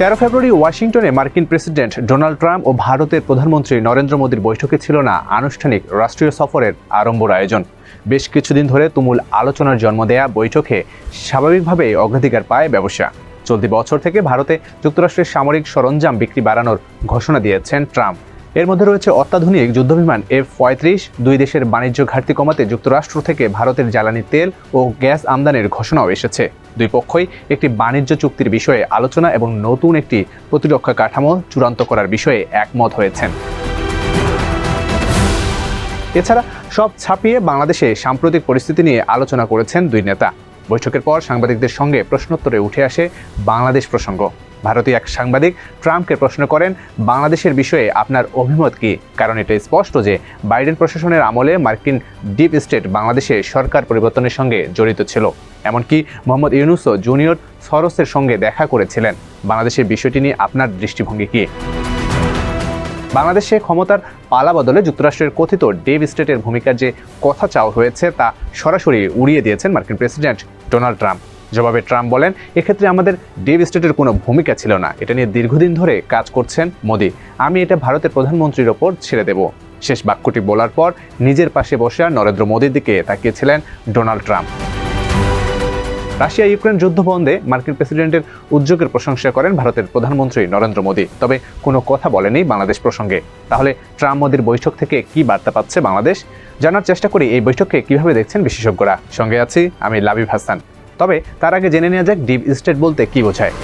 তেরো ফেব্রুয়ারি ওয়াশিংটনে মার্কিন প্রেসিডেন্ট ডোনাল্ড ট্রাম্প ও ভারতের প্রধানমন্ত্রী নরেন্দ্র মোদীর বৈঠকে ছিল না আনুষ্ঠানিক রাষ্ট্রীয় সফরের আড়ম্বর আয়োজন। বেশ কিছুদিন ধরে তুমুল আলোচনার জন্ম দেয়া বৈঠকে স্বাভাবিকভাবেই অগ্রাধিকার পায় ব্যবসা। চলতি বছর থেকে ভারতে যুক্তরাষ্ট্রের সামরিক সরঞ্জাম বিক্রি বাড়ানোর ঘোষণা দিয়েছেন ট্রাম্প। এর মধ্যে রয়েছে অত্যাধুনিক যুদ্ধবিমান এফ পঁয়ত্রিশ, দুই দেশের বাণিজ্য ঘাটতি কমাতে যুক্তরাষ্ট্র থেকে ভারতের জ্বালানি তেল ও গ্যাস আমদানির ঘোষণাও এসেছে। দুই পক্ষই একটি বাণিজ্য চুক্তির বিষয়ে আলোচনা এবং নতুন একটি প্রতিরক্ষা কাঠামো চূড়ান্ত করার বিষয়ে একমত হয়েছেন। এছাড়া সব ছাপিয়ে বাংলাদেশে সাম্প্রতিক পরিস্থিতি নিয়ে আলোচনা করেছেন দুই নেতা। বৈঠকের পর সাংবাদিকদের সঙ্গে প্রশ্নোত্তরে উঠে আসে বাংলাদেশ প্রসঙ্গ। ভারতীয় এক সাংবাদিক ট্রাম্পকে প্রশ্ন করেন, বাংলাদেশের বিষয়ে আপনার অভিমত কি? কারণ এটা স্পষ্ট যে বাইডেন প্রশাসনের আমলে মার্কিন ডিপ স্টেট বাংলাদেশে সরকার পরিবর্তনের সঙ্গে জড়িত ছিল। এমনকি মোহাম্মদ ইউনুসও জুনিয়র সরসের সঙ্গে দেখা করেছিলেন। বাংলাদেশের বিষয়টি নিয়ে আপনার দৃষ্টিভঙ্গি কী? বাংলাদেশে ক্ষমতার পালা বদলে যুক্তরাষ্ট্রের কথিত ডেভ স্টেটের ভূমিকার যে কথা চাওয়া হয়েছে তা সরাসরি উড়িয়ে দিয়েছেন মার্কিন প্রেসিডেন্ট ডোনাল্ড ট্রাম্প। জবাবে ট্রাম্প বলেন, এক্ষেত্রে আমাদের ডেভ স্টেটের কোনো ভূমিকা ছিল না। এটা নিয়ে দীর্ঘদিন ধরে কাজ করছেন মোদি। আমি এটা ভারতের প্রধানমন্ত্রীর ওপর ছেড়ে দেব। শেষ বাক্যটি বলার পর নিজের পাশে বসে নরেন্দ্র মোদীর দিকে তাকিয়েছিলেন ডোনাল্ড ট্রাম্প। রাশিয়া ইউক্রেন যুদ্ধ বন্ধে মার্কিন প্রেসিডেন্টের উদ্যোগের প্রশংসা করেন ভারতের প্রধানমন্ত্রী নরেন্দ্র মোদী। তবে কোনো কথা বলেনি বাংলাদেশ প্রসঙ্গে। তাহলে ট্রাম্প মোদীর বৈঠক থেকে কি বার্তা পাচ্ছে বাংলাদেশ? জানার চেষ্টা করি এই বৈঠককে কীভাবে দেখছেন বিশেষজ্ঞরা। সঙ্গে আছি আমি লাবিব হাসান। তবে তার আগে জেনে নেওয়া যাক ডিপ স্টেট বলতে কি বোঝায়।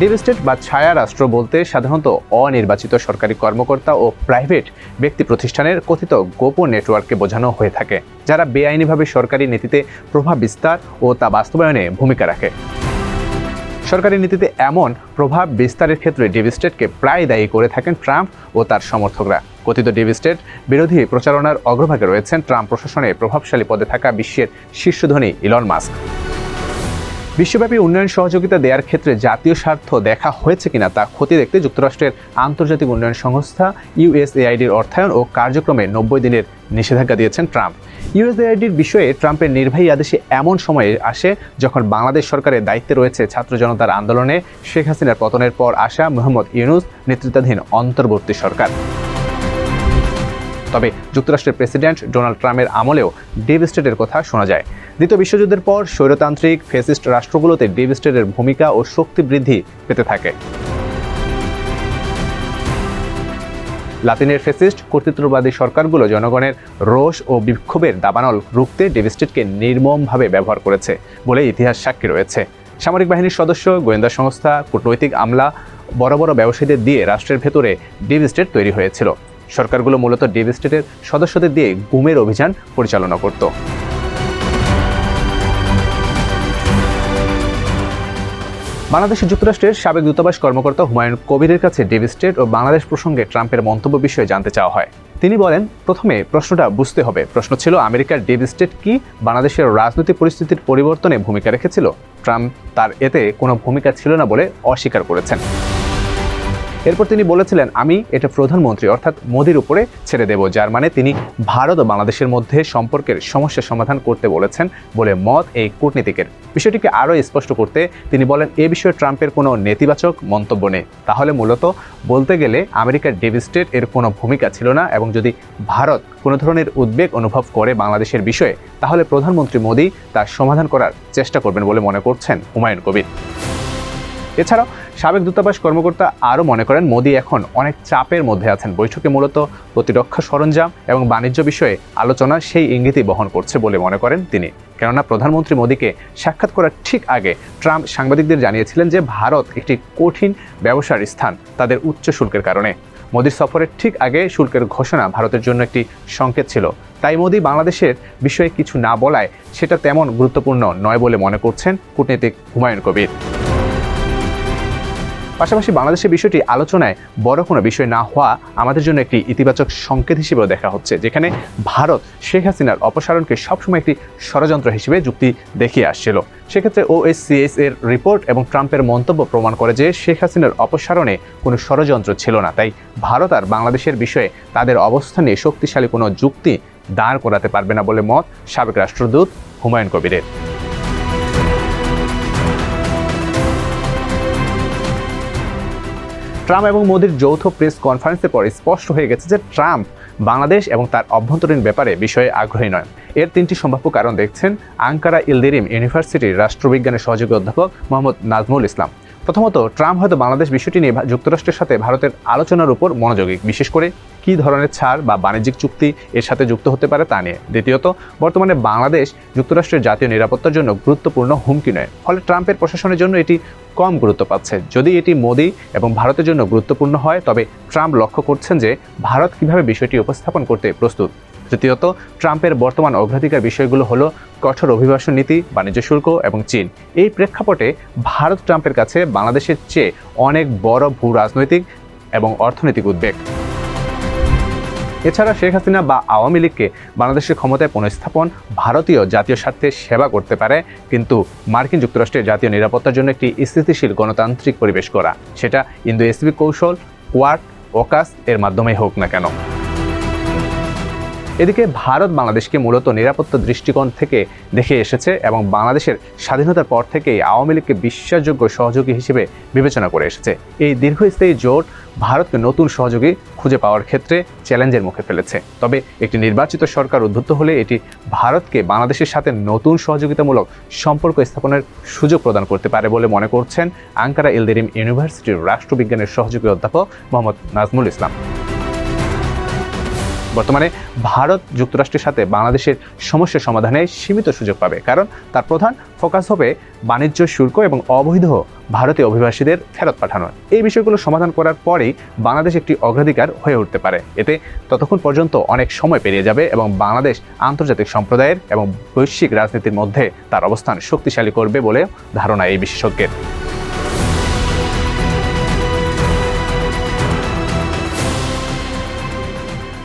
ডিপ স্টেট বা ছায়া রাষ্ট্র বলতে সাধারণত অনির্বাচিত সরকারি কর্মকর্তা ও প্রাইভেট ব্যক্তি প্রতিষ্ঠানের কথিত গোপন নেটওয়ার্ককে বোঝানো হয়ে থাকে, যারা বেআইনিভাবে সরকারি নীতিতে প্রভাব বিস্তার ও তা বাস্তবায়নে ভূমিকা রাখে। সরকারি নীতিতে এমন প্রভাব বিস্তারের ক্ষেত্রে ডিপ স্টেটকে প্রায় দায়ী করে থাকেন ট্রাম্প ও তার সমর্থকরা। কথিত ডিপ স্টেট বিরোধী প্রচারণার অগ্রভাগে রয়েছেন ট্রাম্প প্রশাসনে প্রভাবশালী পদে থাকা বিশ্বের শীর্ষধনী ইলন মাস্ক। বিশ্বব্যাপী উন্নয়ন সহযোগিতা দেওয়ার ক্ষেত্রে জাতীয় স্বার্থ দেখা হয়েছে কিনা তা ক্ষতি দেখতে যুক্তরাষ্ট্রের আন্তর্জাতিক উন্নয়ন সংস্থা ইউএসএআইডির অর্থায়ন ও কার্যক্রমে নব্বই দিনের নিষেধাজ্ঞা দিয়েছেন ট্রাম্প। ইউএসএআইডির বিষয়ে ট্রাম্পের নির্বাহী আদেশে এমন সময়ে আসে যখন বাংলাদেশ সরকারের দায়িত্বে রয়েছে ছাত্র জনতার আন্দোলনে শেখ হাসিনার পতনের পর আসা মোহাম্মদ ইউনুস নেতৃত্বাধীন অন্তর্বর্তী সরকার। তবে যুক্তরাষ্ট্রের প্রেসিডেন্ট ডোনাল্ড ট্রাম্পের আমলেও ডিপ স্টেটের কথা শোনা যায়। দ্বিতীয় বিশ্বযুদ্ধের পর স্বৈরতান্ত্রিক ফেসিস্ট রাষ্ট্রগুলোতে ডিপ স্টেটের ভূমিকা ও শক্তি বৃদ্ধি পেতে থাকে। লাতিনের ফেসিস্ট কর্তৃত্ববাদী সরকারগুলো জনগণের রোষ ও বিক্ষোভের দাবানল রুখতে ডেভিস্টেটকে নির্মমভাবে ব্যবহার করেছে বলে ইতিহাস সাক্ষী রয়েছে। সামরিক বাহিনীর সদস্য, গোয়েন্দা সংস্থা, কূটনৈতিক আমলা, বড় বড় ব্যবসায়ীদের দিয়ে রাষ্ট্রের ভেতরে ডিপ স্টেট তৈরি হয়েছিল। সরকারগুলো মূলত ডিপ স্টেটের সদস্যদের দিয়ে গুমের অভিযান পরিচালনা করত। বাংলাদেশের যুক্তরাষ্ট্রের সাবেক দূতাবাস কর্মকর্তা হুমায়ুন কবিরের কাছে ডিপ স্টেট ও বাংলাদেশ প্রসঙ্গে ট্রাম্পের মন্তব্য বিষয়ে জানতে চাওয়া হয়। তিনি বলেন, প্রথমে প্রশ্নটা বুঝতে হবে। প্রশ্ন ছিল, আমেরিকার ডিপ স্টেট কি বাংলাদেশের রাজনৈতিক পরিস্থিতির পরিবর্তনে ভূমিকা রেখেছিল? ট্রাম্প তার এতে কোনো ভূমিকা ছিল না বলে অস্বীকার করেছেন। এরপর তিনি বলেছিলেন, আমি এটা প্রধানমন্ত্রী, অর্থাৎ মোদির উপরে ছেড়ে দেব। যার মানে তিনি ভারত ও বাংলাদেশের মধ্যে সম্পর্কের সমস্যা সমাধান করতে বলেছেন বলে মত এই কূটনীতিকের। বিষয়টিকে আরও স্পষ্ট করতে তিনি বলেন, এ বিষয়ে ট্রাম্পের কোনো নেতিবাচক মন্তব্য নেই। তাহলে মূলত বলতে গেলে আমেরিকার ডেভিস্টেট এর কোনো ভূমিকা ছিল না এবং যদি ভারত কোনো ধরনের উদ্বেগ অনুভব করে বাংলাদেশের বিষয়ে, তাহলে প্রধানমন্ত্রী মোদী তার সমাধান করার চেষ্টা করবেন বলে মনে করছেন হুমায়ুন কবির। এছাড়াও সাবেক দূতাবাস কর্মকর্তা আরও মনে করেন, মোদি এখন অনেক চাপের মধ্যে আছেন। বৈঠকে মূলত প্রতিরক্ষা সরঞ্জাম এবং বাণিজ্য বিষয়ে আলোচনা সেই ইঙ্গিতই বহন করছে বলে মনে করেন তিনি। কেননা প্রধানমন্ত্রী মোদীকে সাক্ষাৎ করার ঠিক আগে ট্রাম্প সাংবাদিকদের জানিয়েছিলেন যে ভারত একটি কঠিন ব্যবসার স্থান তাদের উচ্চ শুল্কের কারণে। মোদীর সফরের ঠিক আগে শুল্কের ঘোষণা ভারতের জন্য একটি সংকেত ছিল। তাই মোদী বাংলাদেশের বিষয়ে কিছু না বলায় সেটা তেমন গুরুত্বপূর্ণ নয় বলে মনে করছেন কূটনীতিক হুমায়ুন কবির। পাশাপাশি বাংলাদেশের বিষয়টি আলোচনায় বড় কোনো বিষয় না হওয়া আমাদের জন্য একটি ইতিবাচক সংকেত হিসেবেও দেখা হচ্ছে, যেখানে ভারত শেখ হাসিনার অপসারণকে সবসময় একটি ষড়যন্ত্র হিসেবে যুক্তি দেখিয়ে আসছিল। সেক্ষেত্রে ওএসসিএস এর রিপোর্ট এবং ট্রাম্পের মন্তব্য প্রমাণ করে যে শেখ হাসিনার অপসারণে কোনো ষড়যন্ত্র ছিল না। তাই ভারত আর বাংলাদেশের বিষয়ে তাদের অবস্থানে শক্তিশালী কোনো যুক্তি দাঁড় করাতে পারবে না বলে মত সাবেক রাষ্ট্রদূত হুমায়ুন কবিরের। ট্রাম্প এবং মোদির যৌথ প্রেস কনফারেন্সের পর স্পষ্ট হয়ে গেছে যে ট্রাম্প বাংলাদেশ এবং তার অভ্যন্তরীণ ব্যাপারে বিষয়ে আগ্রহী নয়। এর তিনটি সম্ভাব্য কারণ দেখছেন আঙ্কারা ইলদিরিম ইউনিভার্সিটির রাষ্ট্রবিজ্ঞানের সহযোগী অধ্যাপক মোহাম্মদ নাজমুল ইসলাম। প্রথমত, ট্রাম্প হয়তো বাংলাদেশ বিষয়টি নিয়ে যুক্তরাষ্ট্রের সাথে ভারতের আলোচনার উপর মনোযোগী। বিশেষ করে কী ধরনের ছাড় বা বাণিজ্যিক চুক্তি এর সাথে যুক্ত হতে পারে তা নিয়ে। দ্বিতীয়ত, বর্তমানে বাংলাদেশ যুক্তরাষ্ট্রের জাতীয় নিরাপত্তার জন্য গুরুত্বপূর্ণ হুমকি নয়। ফলে ট্রাম্পের প্রশাসনের জন্য এটি কম গুরুত্ব পাচ্ছে। যদি এটি মোদি এবং ভারতের জন্য গুরুত্বপূর্ণ হয়, তবে ট্রাম্প লক্ষ্য করছেন যে ভারত কীভাবে বিষয়টি উপস্থাপন করতে প্রস্তুত। তৃতীয়ত, ট্রাম্পের বর্তমান অগ্রাধিকার বিষয়গুলো হলো কঠোর অভিবাসন নীতি, বাণিজ্য শুল্ক এবং চীন। এই প্রেক্ষাপটে ভারত ট্রাম্পের কাছে বাংলাদেশের চেয়ে অনেক বড় ভূ রাজনৈতিক এবং অর্থনৈতিক উদ্বেগ। এছাড়া শেখ হাসিনা বা আওয়ামী লীগকে বাংলাদেশের ক্ষমতায় পুনঃস্থাপন ভারতীয় জাতীয় স্বার্থে সেবা করতে পারে, কিন্তু মার্কিন যুক্তরাষ্ট্রের জাতীয় নিরাপত্তার জন্য একটি স্থিতিশীল গণতান্ত্রিক পরিবেশ করা সেটা ইন্দো এসবি কৌশল কোয়ার্ট ওকাস এর মাধ্যমেই হোক না কেন। এদিকে ভারত বাংলাদেশকে মূলত নিরাপত্তা দৃষ্টিকোণ থেকে দেখে এসেছে এবং বাংলাদেশের স্বাধীনতার পর থেকেই আওয়ামী লীগকে বিশ্বাসযোগ্য সহযোগী হিসেবে বিবেচনা করে এসেছে। এই দীর্ঘস্থায়ী জোট ভারতকে নতুন সহযোগী খুঁজে পাওয়ার ক্ষেত্রে চ্যালেঞ্জের মুখে ফেলেছে। তবে একটি নির্বাচিত সরকার উদ্বুদ্ধ হলে এটি ভারতকে বাংলাদেশের সাথে নতুন সহযোগিতামূলক সম্পর্ক স্থাপনের সুযোগ প্রদান করতে পারে বলে মনে করছেন আঙ্কারা ইলদেরিম ইউনিভার্সিটির রাষ্ট্রবিজ্ঞানের সহযোগী অধ্যাপক মোহাম্মদ নাজমুল ইসলাম। বর্তমানে ভারত যুক্তরাষ্ট্রের সাথে বাংলাদেশের সমস্যা সমাধানে সীমিত সুযোগ পাবে, কারণ তার প্রধান ফোকাস হবে বাণিজ্য, শুল্ক এবং অবৈধ ভারতীয় অভিবাসীদের ফেরত পাঠানো। এই বিষয়গুলো সমাধান করার পরেই বাংলাদেশ একটি অগ্রাধিকার হয়ে উঠতে পারে। এতে ততক্ষণ পর্যন্ত অনেক সময় পেরিয়ে যাবে এবং বাংলাদেশ আন্তর্জাতিক সম্প্রদায়ের এবং বৈশ্বিক রাজনীতির মধ্যে তার অবস্থান শক্তিশালী করবে বলে ধারণা এই বিশেষজ্ঞের।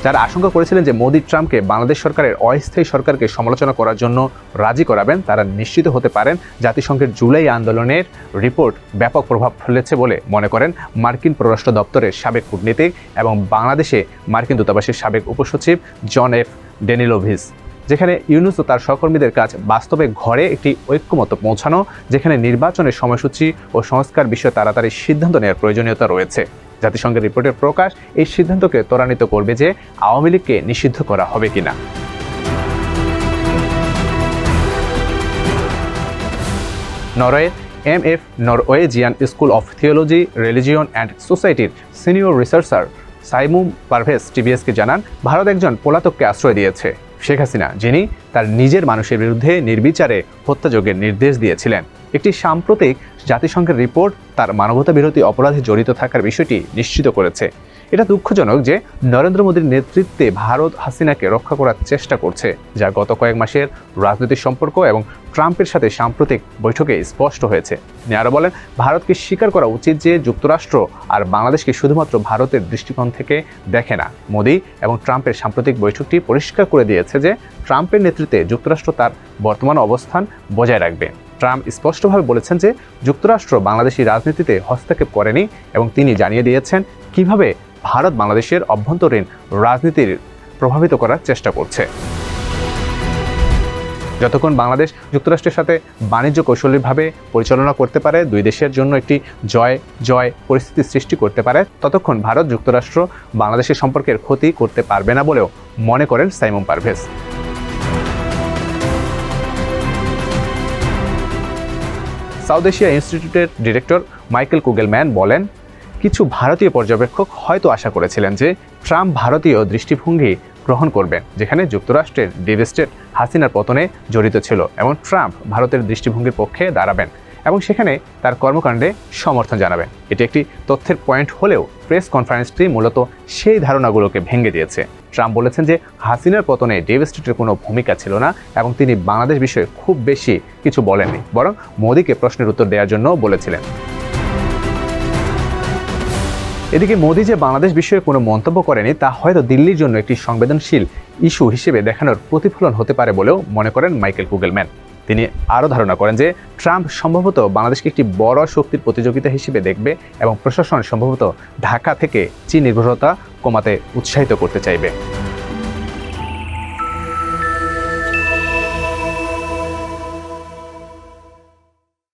যারা আশঙ্কা করেছিলেন যে মোদী ট্রাম্পকে বাংলাদেশ সরকারের অস্থায়ী সরকারকে সমালোচনা করার জন্য রাজি করাবেন, তারা নিশ্চিত হতে পারেন। জাতিসংঘের জুলাই আন্দোলনের রিপোর্ট ব্যাপক প্রভাব ফেলেছে বলে মনে করেন মার্কিন পররাষ্ট্র দপ্তরের সাবেক কূটনীতিক এবং বাংলাদেশে মার্কিন দূতাবাসের সাবেক উপসচিব জন এফ ডেনিলোভিস, যেখানে ইউনুস ও তার সহকর্মীদের কাজ বাস্তবে ঘরে একটি ঐক্যমত পৌঁছানো, যেখানে নির্বাচনের সময়সূচি ও সংস্কার বিষয়ে তাড়াতাড়ি সিদ্ধান্ত নেওয়ার প্রয়োজনীয়তা রয়েছে। জাতিসংঘের রিপোর্টের প্রকাশ এই সিদ্ধান্তকে ত্বরান্বিত করবে যে আওয়ামী লীগকে নিষিদ্ধ করা হবে কিনা। Norway M F Norwegian School of Theology, Religion and সোসাইটির সিনিয়র রিসার্চার সাইমুম পারভেজ টিবিএসকে জানান, ভারত একজন পলাতককে আশ্রয় দিয়েছে। শেখ হাসিনা, যিনি তার নিজের মানুষের বিরুদ্ধে নির্বিচারে হত্যাযোগের নির্দেশ দিয়েছিলেন। একটি সাম্প্রতিক জাতিসংঘের রিপোর্ট তার মানবতা বিরোধী অপরাধে জড়িত থাকার বিষয়টি নিশ্চিত করেছে। এটা দুঃখজনক যে নরেন্দ্র মোদীর নেতৃত্বে ভারত হাসিনাকে রক্ষা করার চেষ্টা করছে, যা গত কয়েক মাসের রাজনৈতিক সম্পর্ক এবং ট্রাম্পের সাথে সাম্প্রতিক বৈঠকে স্পষ্ট হয়েছে। তিনি আরও বলেন, ভারতকে স্বীকার করা উচিত যে যুক্তরাষ্ট্র আর বাংলাদেশকে শুধুমাত্র ভারতের দৃষ্টিকোণ থেকে দেখে না। মোদী এবং ট্রাম্পের সাম্প্রতিক বৈঠকটি পরিষ্কার করে দিয়েছে যে ট্রাম্পের নেতৃত্বে যুক্তরাষ্ট্র তার বর্তমান অবস্থান বজায় রাখবে। ট্রাম্প স্পষ্টভাবে বলেছেন যে যুক্তরাষ্ট্র বাংলাদেশি রাজনীতিতে হস্তক্ষেপ করেনি এবং তিনি জানিয়ে দিয়েছেন কীভাবে ভারত বাংলাদেশের অভ্যন্তরীণ রাজনীতির প্রভাবিত করার চেষ্টা করছে। যতক্ষণ বাংলাদেশ যুক্তরাষ্ট্রের সাথে বাণিজ্য কৌশলীভাবে পরিচালনা করতে পারে, দুই দেশের জন্য একটি জয় জয় পরিস্থিতি সৃষ্টি করতে পারে, ততক্ষণ ভারত যুক্তরাষ্ট্র বাংলাদেশের সম্পর্কের ক্ষতি করতে পারবে না বলেও মনে করেন সাইমন পারভেজ। সাউথ এশিয়া ইনস্টিটিউটের ডিরেক্টর মাইকেল কুগেলম্যান বলেন কিছু ভারতীয় পর্যবেক্ষক হয়তো আশা করেছিলেন যে ট্রাম্প ভারতীয় দৃষ্টিভঙ্গি গ্রহণ করবেন যেখানে যুক্তরাষ্ট্রের ডিভেস্টেড হাসিনার পতনে জড়িত ছিল এবং ট্রাম্প ভারতের দৃষ্টিভঙ্গির পক্ষে দাঁড়াবেন এবং সেখানে তার কর্মকাণ্ডে সমর্থন জানাবেন। এটি একটি তথ্যের পয়েন্ট হলেও প্রেস কনফারেন্সটি মূলত সেই ধারণাগুলোকে ভেঙে দিয়েছে। ট্রাম্প বলেছেন যে হাসিনার পতনে ডেভ স্ট্রিটের কোনো ভূমিকা ছিল না এবং তিনি বাংলাদেশ বিষয়ে খুব বেশি কিছু বলেননি, বরং মোদীকে প্রশ্নের উত্তর দেওয়ার জন্য বলেছিলেন। এদিকে মোদী যে বাংলাদেশ বিষয়ে কোনো মন্তব্য করেনি, তা হয়তো দিল্লির জন্য একটি সংবেদনশীল ইস্যু হিসেবে দেখানোর প্রতিফলন হতে পারে বলেও মনে করেন মাইকেল কুগেলম্যান। তিনি আরও ধারণা করেন যে, ট্রাম্প সম্ভবত বাংলাদেশকে একটি বড় শক্তির প্রতিযোগিতা হিসেবে দেখবে এবং প্রশাসন সম্ভবত ঢাকা থেকে চীন নির্ভরতা কমাতে উৎসাহিত করতে চাইবে।